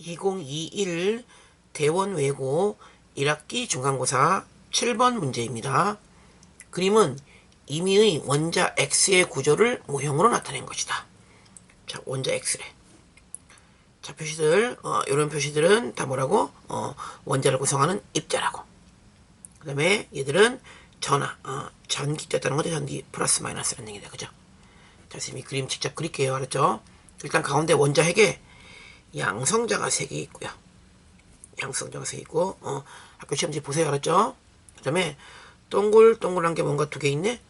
2021 대원 외고 1학기 중간고사 7번 문제입니다. 그림은 임의의 원자 X의 구조를 모형으로 나타낸 것이다. 자, 원자 X래. 자, 표시들, 어, 이런 표시들은 다 뭐라고? 어, 원자를 구성하는 입자라고. 그 다음에 얘들은 전하, 어, 전기 떴다는 거죠. 전기 플러스 마이너스라는 얘기다. 그죠? 자, 선생님이 그림 직접 그릴게요. 알았죠? 일단 가운데 원자 핵에 양성자가 3개 있고요. 양성자가 3개 있고, 어, 학교 시험지 보세요. 알았죠? 그 다음에 동글동글한 게 뭔가 두 개 있네?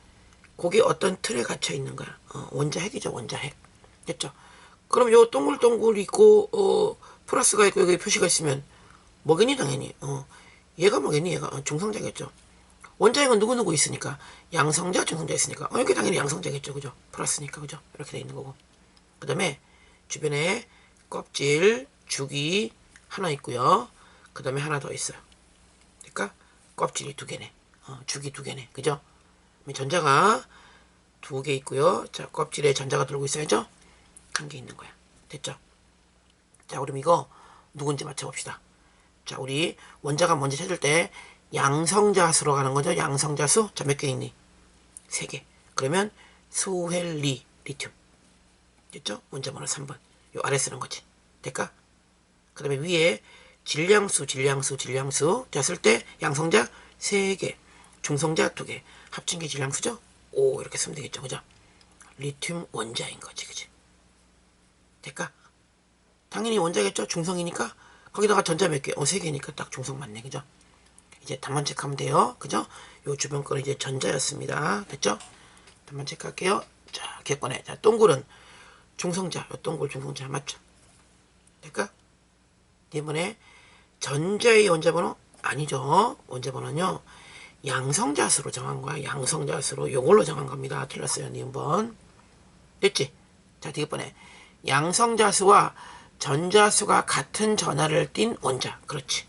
그게 어떤 틀에 갇혀 있는 거야. 어, 원자 핵이죠. 원자 핵. 됐죠? 그럼 요 동글동글 있고, 어, 플러스가 있고 여기 표시가 있으면 뭐겠니? 당연히. 어, 얘가 뭐겠니? 얘가 어, 중성자겠죠. 원자핵은 누구누구 있으니까 양성자, 중성자 있으니까 어, 이게 당연히 양성자겠죠. 그죠? 플러스니까. 그죠? 이렇게 돼 있는 거고. 그 다음에 주변에 껍질, 주기 하나 있고요. 그 다음에 하나 더 있어요. 그러니까 껍질이 두 개네. 어, 주기 두 개네. 그죠? 전자가 두 개 있고요. 자, 껍질에 전자가 들고 있어야죠? 한 개 있는 거야. 됐죠? 자, 그럼 이거 누군지 맞춰봅시다. 자, 우리 원자가 뭔지 찾을 때 양성자수로 가는 거죠. 양성자수. 자, 몇 개 있니? 세 개. 그러면 수헬리 리튬. 됐죠? 원자 번호 3번. 요 아래 쓰는 거지. 될까? 그 다음에 위에 질량수, 질량수, 질량수. 자, 쓸 때 양성자 3개, 중성자 2개. 합친 게 질량수죠? 오, 이렇게 쓰면 되겠죠. 그죠? 리튬 원자인 거지. 그지? 될까? 당연히 원자겠죠? 중성이니까. 거기다가 전자 몇 개? 어, 3개니까 딱 중성 맞네. 그죠? 이제 답만 체크하면 돼요. 그죠? 요 주변 거는 이제 전자였습니다. 됐죠? 답만 체크할게요. 자, 객관에. 자, 동굴은 중성자. 요 동굴 중성자 맞죠? 될까? 이번에 전자의 원자번호 아니죠. 원자번호는요. 양성자수로 정한 거야. 양성자수로 요걸로 정한 겁니다. 틀렸어요. 니은번 됐지? 자, 뒤번에 양성자수와 전자수가 같은 전하를 띤 원자. 그렇지.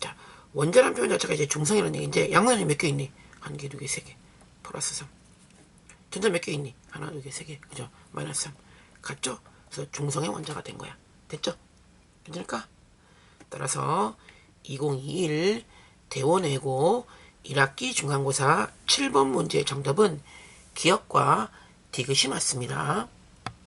자, 원자란 표현 자체가 이제 중성이라는 얘기인데 양성이 몇 개 있니? 한 개, 두 개, 세 개. 플러스 3. 전자 몇 개 있니? 하나, 두 개, 세 개. 그죠? 마이너스 3. 같죠? 그래서 중성의 원자가 된 거야. 됐죠? 괜찮을까? 따라서 2021 대원외고 1학기 중간고사 7번 문제의 정답은 기억과 디귿이 맞습니다.